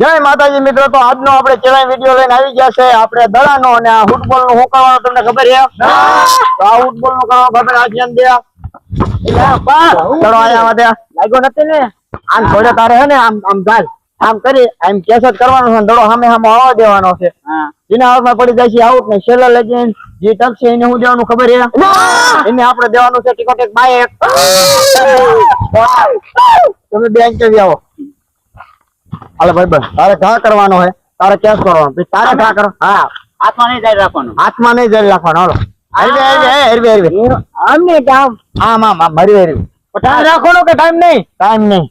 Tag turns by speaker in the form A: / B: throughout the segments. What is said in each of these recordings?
A: જય માતાજી મિત્રો તો આજનો આપણે કેવાય વીડિયો લઈને આવી ગયા છે. આપણે દડાનો અને આ ફૂટબોલનું શું કરવાનું તમને ખબર છે? તો આ ફૂટબોલનું કરવાનું ખબર આજે દે ચલો આયા માટે લાગ્યો નથી ને? આમ થોડે તારે હે ને આમ આમ ગાલ આમ કરી આમ કેસ જ કરવાનો છે દડો સામે સામે આવવા દેવાનો છે. જેના હાથમાં પડી જાય છે આઉટ ને છેલ્લા લગીન જે ટકશે એને હું દેવાનું ખબર છે? એને આપણે દેવાનું છે ટિકટ એક બાય એક. તમે બેંક કેવી આવો? હાલે ભાઈ બસ. તારે ઘા કરવાનો છે તારે કેસ કરવાનો. પછી તારે ઘા કરો હા.
B: હાથમાં નહીં જાય રાખવાનું.
A: હાથમાં નહીં જરી રાખવાનો. હાલો. હરવે હરવે હરવે હરવે
B: અમને કામ.
A: આમ આમ આમ હરવે હરવે ટાઈમ રાખવાનો કે ટાઈમ નહીં? ટાઈમ નહીં.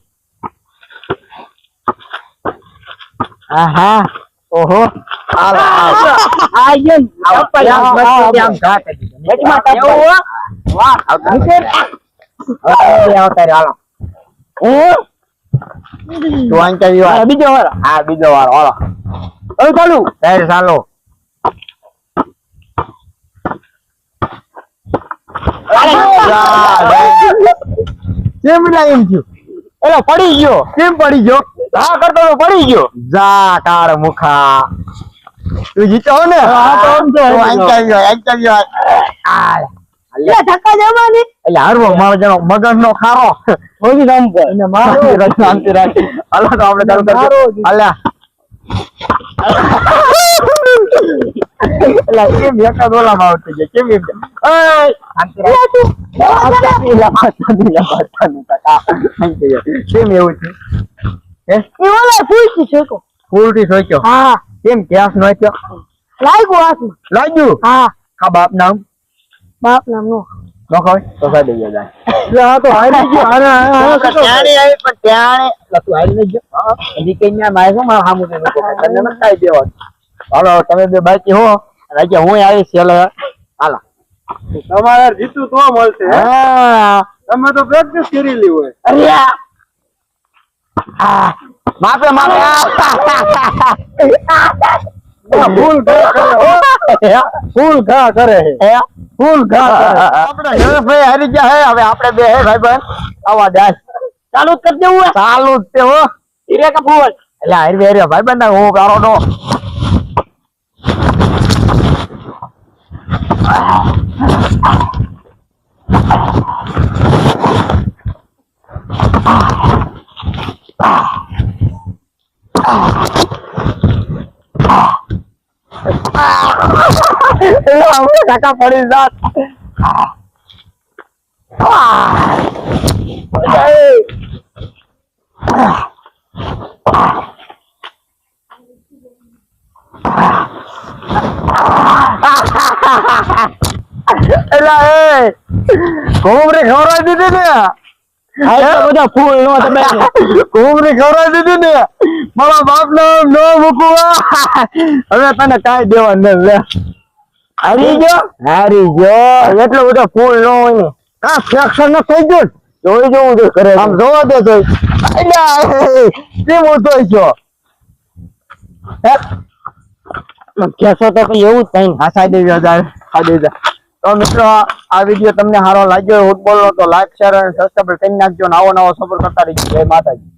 A: હા હા. ઓહો. હાલો હાલો.
B: આ યન
A: આમ આમ ઘા કરી દીધો.
B: વચમાં ટપ
A: એવું હો?
B: વાહ.
A: આવતા હવે તમે બે આવતા રહ્યો, હાલો. તું કેવી વાર?
B: બીજો વાર
A: હા બીજો વાર હાલો
B: હવે ચાલુ
A: સાહેબ ચાલુ કેમ એમ થયું એલો પડી ગયો કેમ પડી ગયો હા કરતો તો પડી ગયો જા કાર મુખા તું જીતો ને
B: હા, તો
A: કેવી વાર, અહીં વાર. આ,
B: ધક્કા
A: એટલે હારવો મારો જણો મગજ નો ખારો.
B: હોજી નામ પર. અને
A: શાંતિ શાંતિ રાખ. હાલો તો આપણે ચાલુ
B: મારો
A: કરશું.
B: જ.
A: કેમ એક જ આવતી જાય? કેમ એમ? કેમ એવું છે? હે? સોચ્યો કેમ કેસ નો થયો
B: લાગ્યું? હા.
A: ખા બાપ નામ?
B: બાપ નામ નો.
A: નો ખબર? તો ખાઈ દઈએ જાય.
B: આ તો હારી ગયો આના
A: ત્યાંની આવી? પણ ત્યાંને લતું તું હારી નહીં ગયો? હજી કઈ ના માય શું મારા સામું કરે? તને નથી કાંઈ દેવાનું. હાલો તમે બે બાકી હો. રાજે હું આવીશ છેલ્લે. હાલો.
C: તમારે જીતું તો મળશે હા? તમે તો પ્રેક્ટિસ કરેલી હોય.
A: અરે આ. માફે માપે માપે
C: ફૂલ ઘા કરે હો. ફૂલ ઘા કરે. છે.
A: ફૂલ આપણે હરેશભાઈ હારી ગયા હે હવે આપણે બે હે ભાઈબંધ આવા જાય.
B: ચાલુ જ કરી દેવું
A: ચાલુ જ તે હો.
B: હીરે
A: એટલે હારી હારી ભાઈબંધ ના હું કારો નો. એટલે આપણે કાકા પડી જાત એટલે એ કોમરે ખવડાવી દીધી ને?
B: બધા ફૂલ નો તમે
A: ખવડાવી દીધી ને? મારા બાપ નો નો મૂકવા હવે તને કાઈ દેવા ન લે. હારી ગયો? હારી ગયો. એટલો બધો ફૂલ નો હોય ને. આ ફેક્શન નો થઈ ગયો? જોઈ જોવું જો કરે આમ જોવા દે તો. કેમ ઉઠો છો કેસો તો કઈ એવું જ થઈ હા દેવી હજાર હા દેવી તો મિત્રો આ વીડિયો તમને સારો લાગ્યો ફૂટબોલ નો તો લાઈક શેર અને સબસ્ક્રાઈબ કરી નાખજો નવો નવો સપોર્ટ કરતા રહીજો જય માતાજી.